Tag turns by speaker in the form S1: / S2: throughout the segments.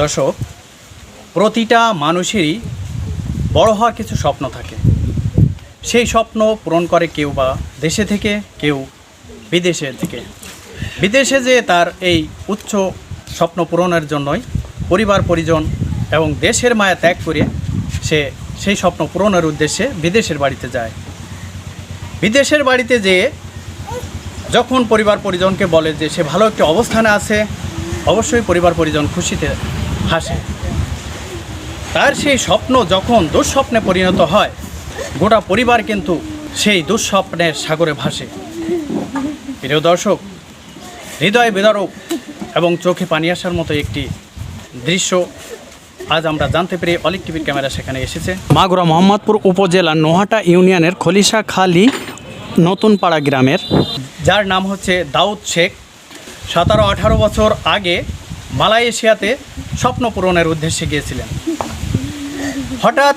S1: দর্শক, প্রতিটা মানুষেরই বড় হওয়ার কিছু স্বপ্ন থাকে। সেই স্বপ্ন পূরণ করে কেউ বা দেশে থেকে, কেউ বিদেশে থেকে। বিদেশে যে তার এই উচ্চ স্বপ্ন পূরণের জন্যই পরিবার, পরিজন এবং দেশের মায়া ত্যাগ করে সে সেই স্বপ্ন পূরণের উদ্দেশ্যে বিদেশের বাড়িতে যায়। বিদেশের বাড়িতে যেয়ে যখন পরিবার, পরিজনকে বলে যে সে ভালো একটি অবস্থানে আছে, অবশ্যই পরিবার, পরিজন খুশিতে হাসে। তার সেই স্বপ্ন যখন দুঃস্বপ্নে পরিণত হয়, গোটা পরিবার কিন্তু সেই দুঃস্বপ্নের সাগরে ভাসে। প্রিয় দর্শক, হৃদয় বেদারক এবং চোখে পানি আসার মতো একটি দৃশ্য আজ আমরা জানতে পেরে অলিক টিভির ক্যামেরা সেখানে এসেছে। মাগুরা মোহাম্মদপুর উপজেলার নোহাটা ইউনিয়নের খলিশা খালি নতুন পাড়া গ্রামের। যার নাম হচ্ছে দাউদ শেখ। সতেরো আঠারো বছর আগে মালয়েশিয়াতে স্বপ্ন পূরণের উদ্দেশ্যে গিয়েছিলেন। হঠাৎ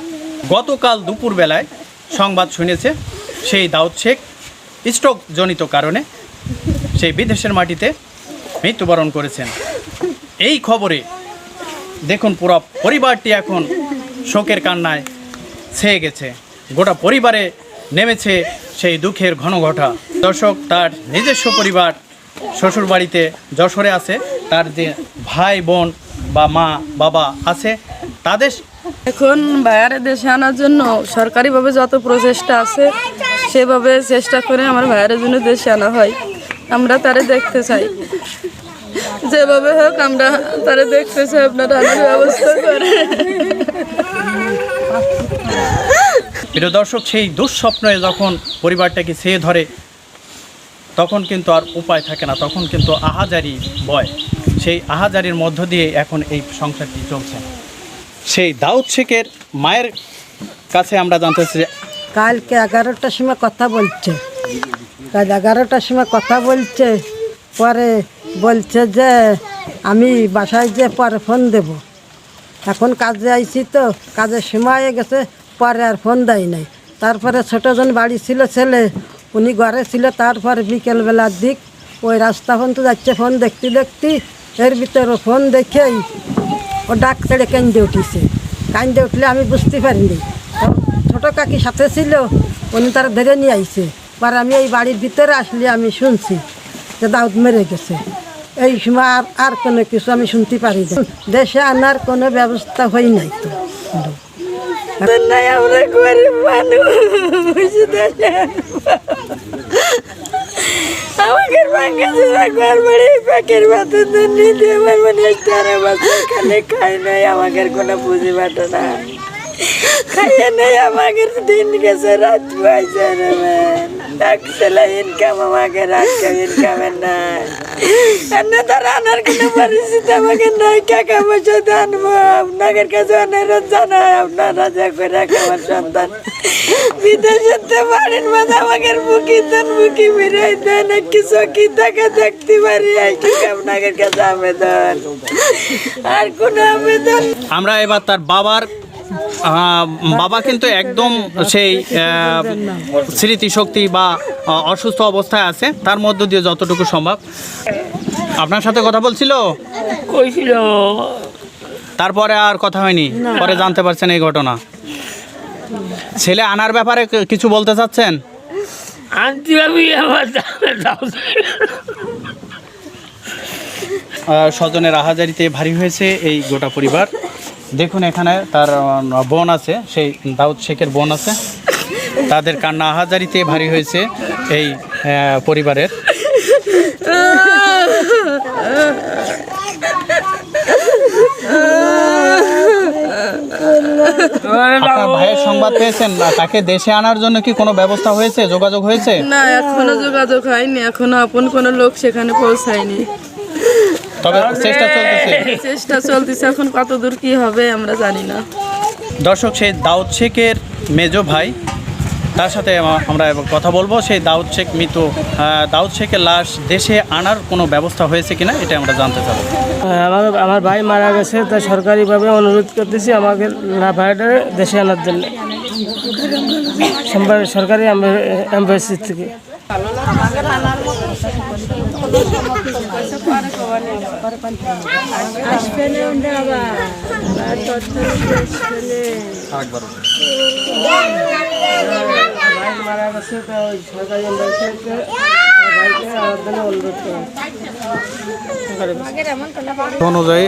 S1: গতকাল দুপুরবেলায় সংবাদ শুনেছে সেই দাউদ শেখ স্ট্রোকজনিত কারণে সেই বিদেশের মাটিতে মৃত্যুবরণ করেছেন। এই খবরে দেখুন, পুরো পরিবারটি এখন শোকের কান্নায় ছেয়ে গেছে। গোটা পরিবারে নেমেছে সেই দুঃখের ঘন ঘটা। দর্শক, তার নিজস্ব পরিবার, শ্বশুরবাড়িতে যশোরে আছে। তার যে ভাই বোন বা মা বাবা আছে তাদের
S2: এখন ভাইয়ারে দেশে আনার জন্য সরকারিভাবে যত প্রচেষ্টা আছে সেভাবে চেষ্টা করে আমার ভাইয়ারের জন্য দেশে আনা হয়। আমরা তারে দেখতে চাই। যেভাবে হোক আমরা তারে দেখতে চাই আপনারা আনার ব্যবস্থা করে
S1: প্রিয় দর্শক সেই দুঃস্বপ্নে যখন পরিবারটাকে ছেয়ে ধরে তখন কিন্তু আর উপায় থাকে না, তখন কিন্তু আহাজারি বয়। সেই আহাজারির মধ্য দিয়ে এখন এই সংসারটি চলছে। সেই দাউদ শেখের মায়ের কাছে আমরা জানতে চাই যে
S3: কালকে এগারোটার সময় কথা বলছে। কাল এগারোটার সময় কথা বলছে, পরে বলছে যে আমি বাসায় যে পরে ফোন দেব। এখন কাজে আইছি তো, কাজের সময় গেছে, পরে আর ফোন দেয় নাই। তারপরে ছোটোজন বাড়ি ছিল, ছেলে উনি ঘরে ছিল, তারপর বিকেলবেলার দিক ওই রাস্তা ফোন তো যাচ্ছে, ফোন দেখতে দেখতে এর ভিতরে ফোন দেখেই ও ডাক ছেড়ে কেন্দে উঠিছে। কান্দে উঠলে আমি বুঝতে পারিনি। ছোটো কাকি সাথে ছিল, উনি তার ধরে নিয়ে আইছে। পরে আমি এই বাড়ির ভিতরে আসলে আমি শুনছি যে দাউদ মেরে গেছে। এই সময় আর আর কোনো কিছু আমি শুনতে পারি না। দেশে আনার কোনো ব্যবস্থা হয় নাই তো।
S2: আমরা গরিব মানুষ দেশে আমাকে জোড়া ঘর বাড়ি পাখির বাতন নিতে আমার মনে তেরো বছর খালি খাই নাই আমাকে কোনো পুঁজি বাটো না। খাইয়ে নেই আমাকে দিন গেছে, রাত পাইছে এক ছেলে ইনকাম আমাকে রাত ইনকামের নাই। এনে তো রান্নার কোনো পরিস্থিতি আমাকে নাই কাকা পয়সা আনব, আপনাদের কাছে অনুরোধ জানাই, আপনারা যা করে আমার সন্তান। বিদেশেতে বাড়ির মাঝে আমাকে বুকি বুকি মিরাই কিছু কি তাকে দেখতে পারি? এইটুকু আপনাদের কাছে আবেদন? আর কোনো আবেদন?
S1: আমরা এবার তার বাবার বাবা কিন্তু একদম সেই স্মৃতিশক্তি বা অসুস্থ অবস্থায় আছে তার মধ্য দিয়ে যতটুকু সম্ভব। আপনার সাথে কথা বলছিল?
S4: কইছিল।
S1: তারপরে আর কথা হয়নি পরে জানতে পারছেন এই ঘটনা। ছেলে আনার ব্যাপারে কিছু বলতে চাচ্ছেন?
S4: আনতে
S1: স্বজনের আহাজারিতে ভারী হয়েছে এই গোটা পরিবার। দেখুন এখানে তার বোন আছে সেই দাউদ শেখের বোন আছে। তাদের কান্না আহাজারিতে ভারী হয়েছে এই পরিবারের। সংবাদ পেয়েছেন? না, তাকে দেশে আনার জন্য কি কোনো ব্যবস্থা হয়েছে? যোগাযোগ হয়েছে?
S2: না এখনও যোগাযোগ হয়নি। এখনও আপন কোনো লোক সেখানে পৌঁছায়নি।
S1: তবে চেষ্টা চলতেছে।
S2: চেষ্টা চলতেছে। এখন কত দূর কি হবে আমরা জানি না।
S1: দর্শক সেই দাউদ শেখের মেজো ভাই তার সাথে আমরা কথা বলব। সেই দাউদ শেখ মৃত দাউদ শেখের লাশ দেশে আনার কোনো ব্যবস্থা হয়েছে কিনা এটা আমরা জানতে চাবো।
S4: আমার আমার ভাই মারা গেছে তাই সরকারিভাবে অনুরোধ করতেছি আমাকে না ভাইটা দেশে আনার জন্য। সরকারি অ্যাম্বাসি থেকে। মারা গেছে সরকারি এম্বাসিতে ভাইকে অনুরোধ করে।
S1: অনুযায়ী